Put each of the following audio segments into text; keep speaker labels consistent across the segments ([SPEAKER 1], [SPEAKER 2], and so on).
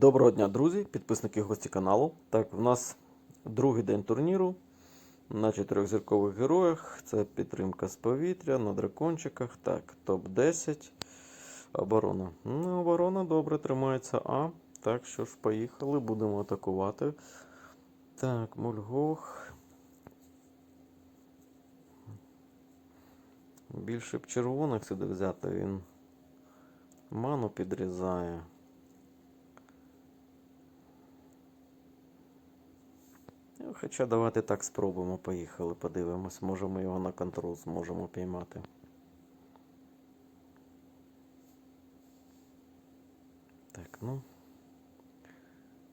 [SPEAKER 1] Доброго дня, друзі, підписники гості каналу. Так, в нас другий день турніру на чотирьохзіркових героях. Це підтримка з повітря на дракончиках. Так, топ-10. Оборона. Ну, оборона добре тримається А. Так що ж, поїхали, будемо атакувати. Так, Мульгох. Більше б червоних сюди взяти, він ману підрізає. Хоча давайте так спробуємо, поїхали, подивимось, може ми його на контрол зможемо піймати. Так, ну.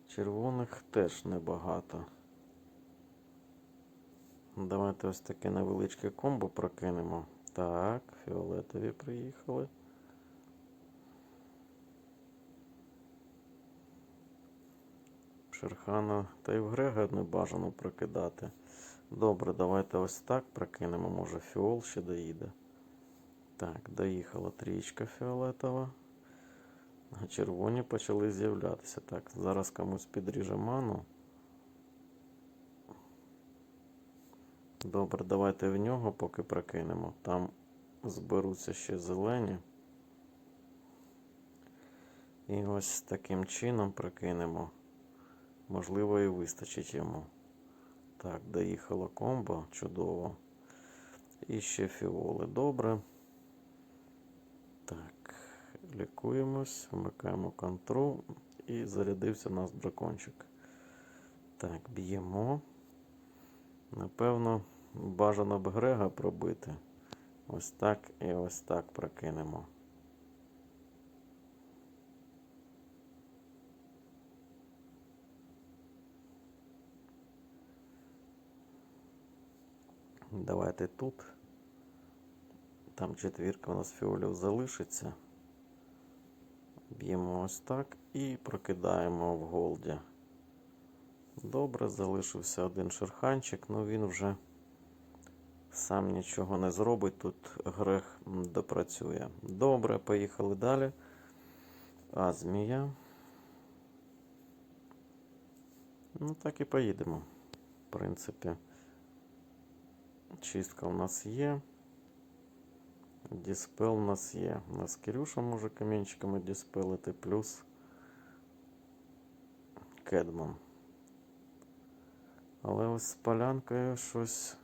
[SPEAKER 1] Червоних теж небагато. Давайте ось таке невеличке комбо прокинемо. Так, фіолетові приїхали. Шерхана та й в Грега не бажано прокидати. Добре, давайте ось так прокинемо. Може фіол ще доїде. Так, доїхала трічка фіолетова. А червоні почали з'являтися. Так, зараз комусь підріже ману. Добре, давайте в нього поки прокинемо. Там зберуться ще зелені. І ось таким чином прокинемо. Можливо, і вистачить йому. Так, доїхало комбо, чудово. І ще фіоли. Добре. Так, лікуємось, вмикаємо контрол і зарядився у нас дракончик. Так, б'ємо. Напевно, бажано б Грега пробити. Ось так і ось так прокинемо. Давайте тут. Там четвірка у нас фіолів залишиться. Б'ємо ось так і прокидаємо в голді. Добре, залишився один шерханчик, ну він вже сам нічого не зробить. Тут грех допрацює. Добре, поїхали далі. А змія. Ну, так і поїдемо. В принципі. Чистка у нас є. Діспел у нас є. У нас Кирюша може камінчиками діспелити, плюс Кедман. Але ось з полянкою щось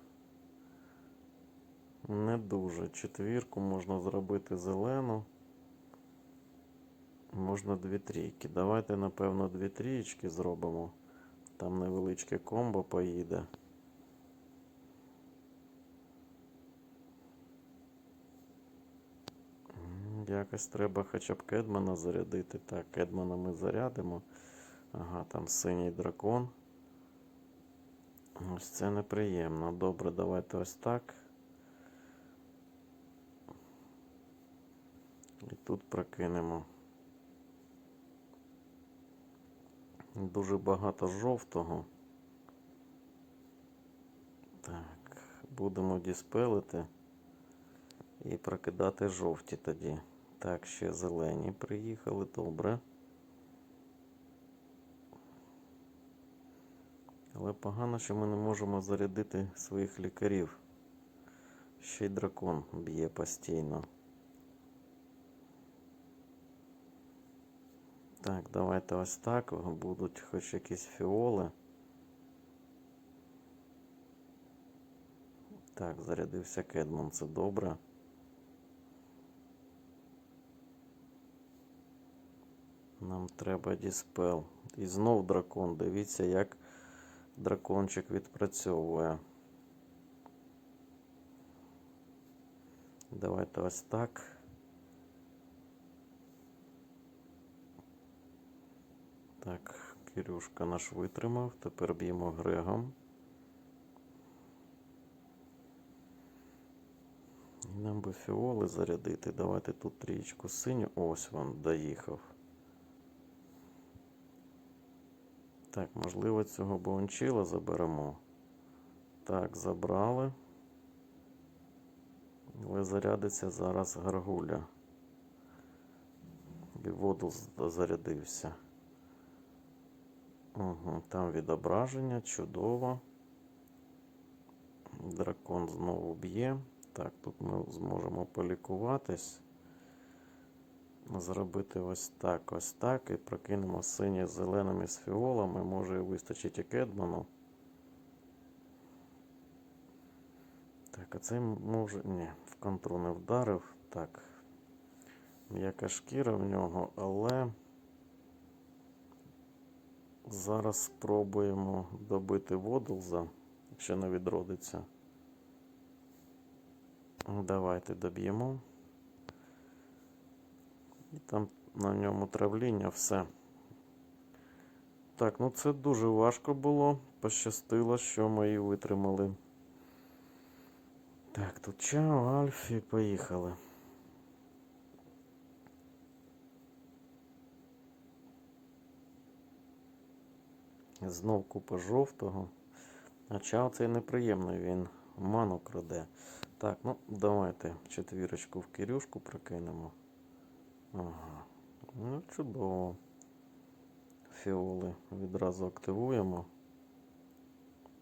[SPEAKER 1] не дуже. Четвірку можна зробити зелену. Можна дві трійки. Давайте, напевно, дві трієчки зробимо. Там невеличке комбо поїде. Якось треба хоча б Кедмана зарядити. Так, Кедмана ми зарядимо. Ага, там синій дракон. Ось це неприємно. Добре, давайте ось так. І тут прокинемо. Дуже багато жовтого. Так, будемо діспелити і прокидати жовті тоді. Так, ще зелені приїхали, добре. Але погано, що ми не можемо зарядити своїх лікарів. Ще й дракон б'є постійно. Так, давайте ось так. Будуть хоч якісь фіоли. Так, зарядився Кедман, це добре. Нам треба діспел. І знов дракон. Дивіться, як дракончик відпрацьовує. Давайте ось так. Так, Кирюшка наш витримав. Тепер б'ємо Грегом. І Нам би фіоли зарядити. Давайте тут трієчку синю. Ось він доїхав. Так, можливо, цього бончила заберемо. Так, забрали. Але зарядиться зараз гаргуля. І воду зарядився. Угу, там відображення, чудово. Дракон знову б'є. Так, тут ми зможемо полікуватись. Зробити ось так, ось так. І прокинемо синє з зеленими з фіолами. Може і вистачить і Кедману. Так, а цей може. Ні, в контру не вдарив. Так. М'яка шкіра в нього, але. Зараз спробуємо добити Водлза, якщо не відродиться. Давайте доб'ємо. І там на ньому травління все. Так, ну це дуже важко було. Пощастило, що мої витримали. Так, тут чао, Альфі, поїхали. Знов купа жовтого. А чао цей неприємний, він ману краде. Так, ну давайте четвірочку в Кирюшку прокинемо. Ага. Ну, чудово. Фіоли відразу активуємо.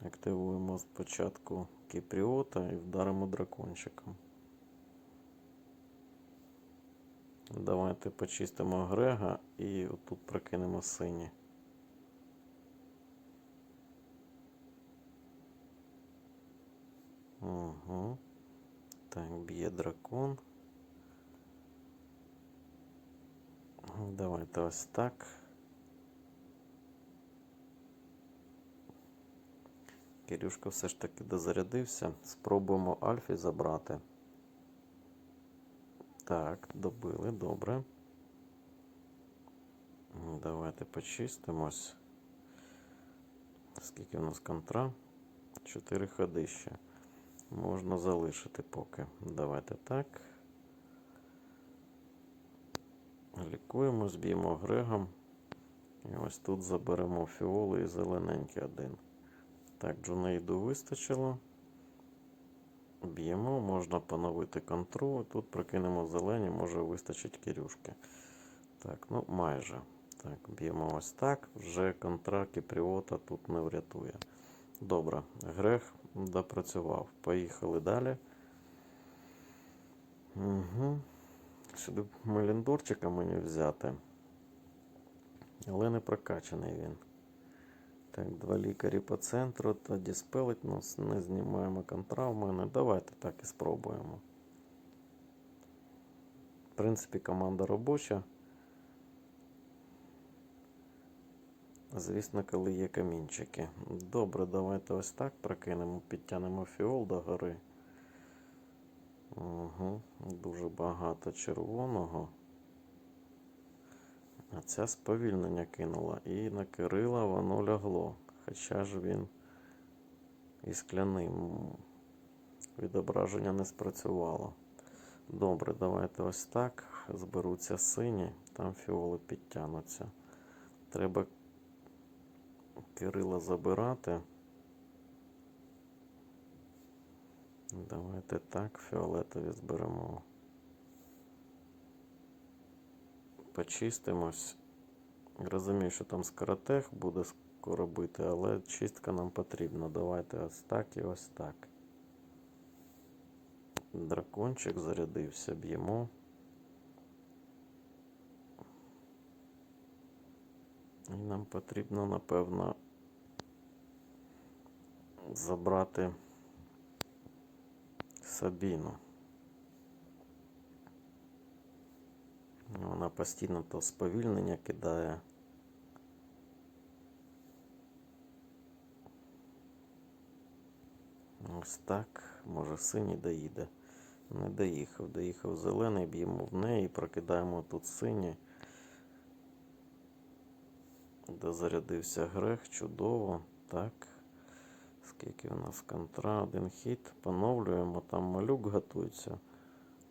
[SPEAKER 1] Активуємо спочатку Кіпріота і вдаримо дракончиком. Давайте почистимо Грега і отут прокинемо сині. Угу. Так, б'є дракон. Давайте ось так. Кирюшка все ж таки дозарядився. Спробуємо Альфі забрати. Так, добили, добре. Давайте почистимось. Скільки у нас контра? Чотири ходи ще. Можна залишити поки. Давайте так. Лікуємо, зб'ємо Грегом. І ось тут заберемо фіоли і зелененький один. Так, Джунейду вистачило. Б'ємо, можна поновити контру. Тут прокинемо зелені, може вистачить Кирюшки. Так, ну майже. Так, б'ємо ось так. Вже контра Кіпріота тут не врятує. Добре, Грех допрацював. Поїхали далі. Угу. Сюди Меліндорчика мені взяти. Але не прокачаний він. Так, два лікарі по центру. Та діспелить нас, не знімаємо контра в мене. Давайте так і спробуємо. В принципі, команда робоча. Звісно, коли є камінчики. Добре, давайте ось так прокинемо, підтягнемо фіол до гори. Угу, Дуже багато червоного. А ця сповільнення кинула. І на Кирила воно лягло. Хоча ж він і скляним відображення не спрацювало. Добре, давайте ось так. Зберуться сині, там фіоли підтягнуться. Треба Кирила забирати. Давайте так, фіолетові зберемо. Почистимось. Розумію, що там скоротех буде скоро бити, але чистка нам потрібна. Давайте ось так і ось так. Дракончик зарядився, б'ємо. І нам потрібно, напевно, забрати Сабіну. Вона постійно то сповільнення кидає. Ось так. Може синій доїде. Не доїхав. Доїхав зелений, б'ємо в неї, прокидаємо тут синій. Дозарядився грех, чудово. Так. Скільки у нас контра, один хід. Поновлюємо, там малюк готується.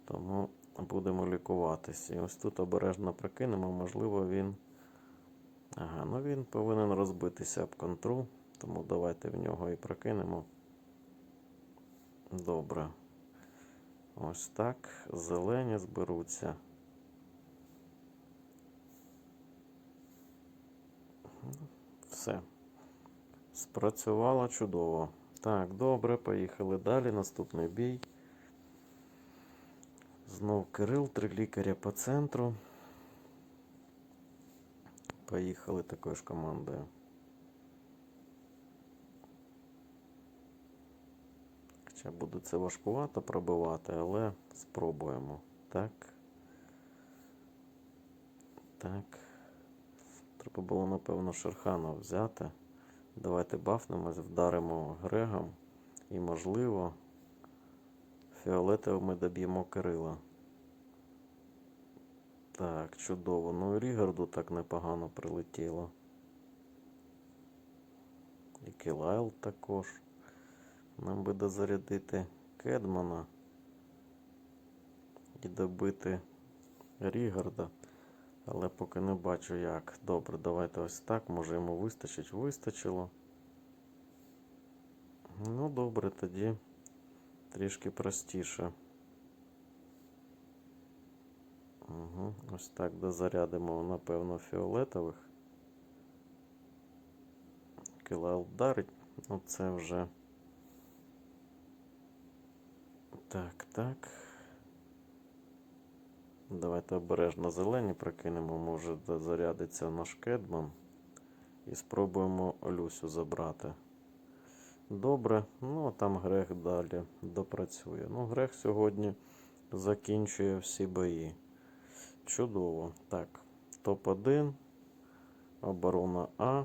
[SPEAKER 1] Тому будемо лікуватися. І ось тут обережно прокинемо, можливо, він. Ага, ну він повинен розбитися об контру. Тому давайте в нього і прокинемо. Добре. Ось так. Зелені зберуться. Все. Спрацювало чудово. Так, добре, поїхали далі. Наступний бій. Знов Кирил, три лікаря по центру. Поїхали такою ж командою. Хоча буде це важкувато пробивати, але спробуємо. Так. Так. Треба було, напевно, Шерхана взяти. Давайте бафнемось, вдаримо Грегом. І, можливо, фіолетовим ми доб'ємо Кирила. Так, чудово. Ну і Рігарду так непогано прилетіло. І Кілайл також. Нам би дозарядити Кедмана і добити Рігарда. Але поки не бачу як. Добре, давайте ось так. Може йому вистачить. Вистачило. Ну, добре, тоді трішки простіше. Угу. Ось так дозарядимо, напевно, фіолетових. Килайл вдарить. Ну, це вже. Так, так. Давайте обережно зелені прокинемо, може зарядиться наш кедман. І спробуємо Люсю забрати. Добре, ну а там Грех далі допрацює. Ну, Грех сьогодні закінчує всі бої. Чудово. Так, топ-1, оборона А.